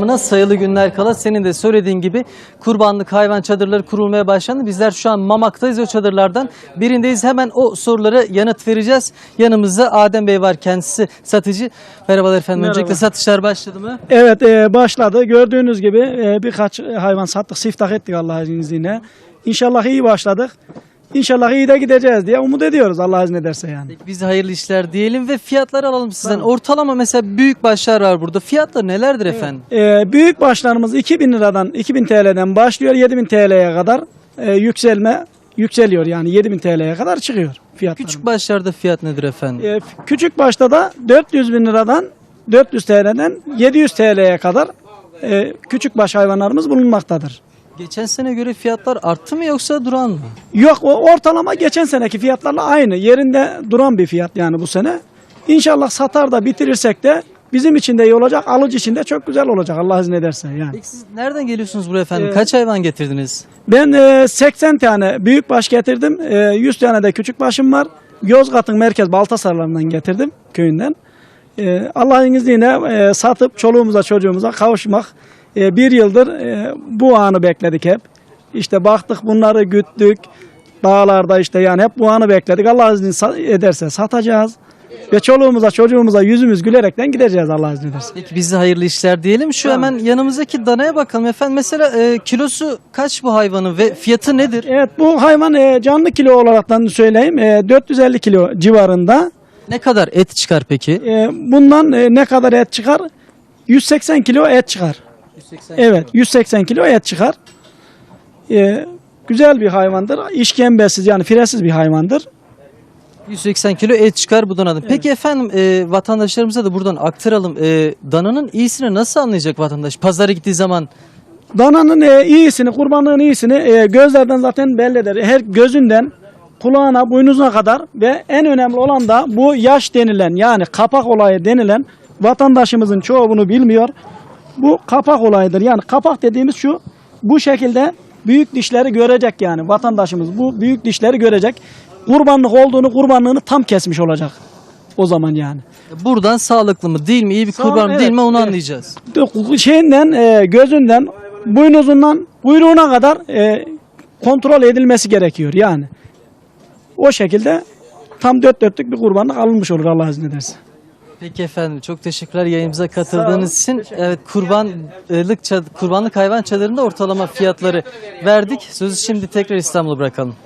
Buna sayılı günler kala senin de söylediğin gibi kurbanlık hayvan çadırları kurulmaya başlandı. Bizler şu an Mamak'tayız o çadırlardan birindeyiz. Hemen o sorulara yanıt vereceğiz. Yanımızda Adem Bey var kendisi satıcı. Merhabalar efendim. Merhaba. Öncelikle satışlar başladı mı? Evet e, başladı. Gördüğünüz gibi e, birkaç hayvan sattık, siftah ettik Allah'ın izniyle. İnşallah iyi başladık. İnşallah iyi de gideceğiz diye umut ediyoruz Allah izin ederse yani. Peki Biz hayırlı işler diyelim ve fiyatları alalım sizden. Ortalama mesela büyük başlar var burada. Fiyatlar nelerdir efendim? E, büyük başlarımız 2000 liradan, 2000 TL'den başlıyor 7000 TL'ye kadar e, yükselme yükseliyor yani 7000 TL'ye kadar çıkıyor fiyatlar. Küçük başlarda fiyat nedir efendim? E, küçük başta da 400 bin liradan 400 TL'den 700 TL'ye kadar e, küçük baş hayvanlarımız bulunmaktadır. Geçen sene göre fiyatlar arttı mı yoksa duran mı? Yok o ortalama geçen seneki fiyatlarla aynı. Yerinde duran bir fiyat yani bu sene. İnşallah satar da bitirirsek de bizim için de iyi olacak, alıcı için de çok güzel olacak Allah izin ederse yani. Peki siz nereden geliyorsunuz buraya efendim? Ee, Kaç hayvan getirdiniz? Ben e, 80 tane büyük baş getirdim. E, 100 tane de küçük başım var. Yozgat'ın merkez Baltasarlar'ından getirdim köyünden. E, Allah'ın izniyle e, satıp çoluğumuza çocuğumuza kavuşmak. E, bir yıldır e, bu anı bekledik hep. İşte baktık bunları güttük. Dağlarda işte yani hep bu anı bekledik. Allah izni sa- ederse satacağız. Ve çoluğumuza çocuğumuza yüzümüz gülerekten gideceğiz Allah izni ederse. Peki bize hayırlı işler diyelim. Şu Tamam. hemen yanımızdaki danaya bakalım efendim. Mesela e, kilosu kaç bu hayvanın ve fiyatı nedir? Evet bu hayvan e, canlı kilo olaraktan söyleyeyim. E, 450 kilo civarında. Ne kadar et çıkar peki? E, bundan e, ne kadar et çıkar? 180 kilo et çıkar. Evet 180 kilo et çıkar. E, güzel bir hayvandır. İşkembesiz yani firesiz bir hayvandır. 180 kilo et çıkar bu dananın. Peki efendim e, vatandaşlarımıza da buradan aktaralım. E, dananın iyisini nasıl anlayacak vatandaş? Pazara gittiği zaman Dananın e, iyisini, kurbanlığın iyisini e, gözlerden zaten belli eder. Her gözünden kulağına, boynuzuna kadar ve en önemli olan da bu yaş denilen yani kapak olayı denilen vatandaşımızın çoğu bunu bilmiyor. Bu kapak olayıdır. Yani kapak dediğimiz şu bu şekilde büyük dişleri görecek yani vatandaşımız bu büyük dişleri görecek. Kurbanlık olduğunu, kurbanlığını tam kesmiş olacak o zaman yani. buradan sağlıklı mı değil mi, iyi bir Sağ- kurban mı evet, değil mi onu evet. anlayacağız. şeyinden e, gözünden boynuzundan kuyruğuna kadar e, kontrol edilmesi gerekiyor yani. O şekilde tam dört dörtlük bir kurbanlık alınmış olur Allah izin ederse. Peki efendim çok teşekkürler yayınımıza katıldığınız için. Evet kurbanlık çad- kurbanlık hayvan çadırında ortalama fiyatları verdik. Sözü şimdi tekrar İstanbul'a bırakalım.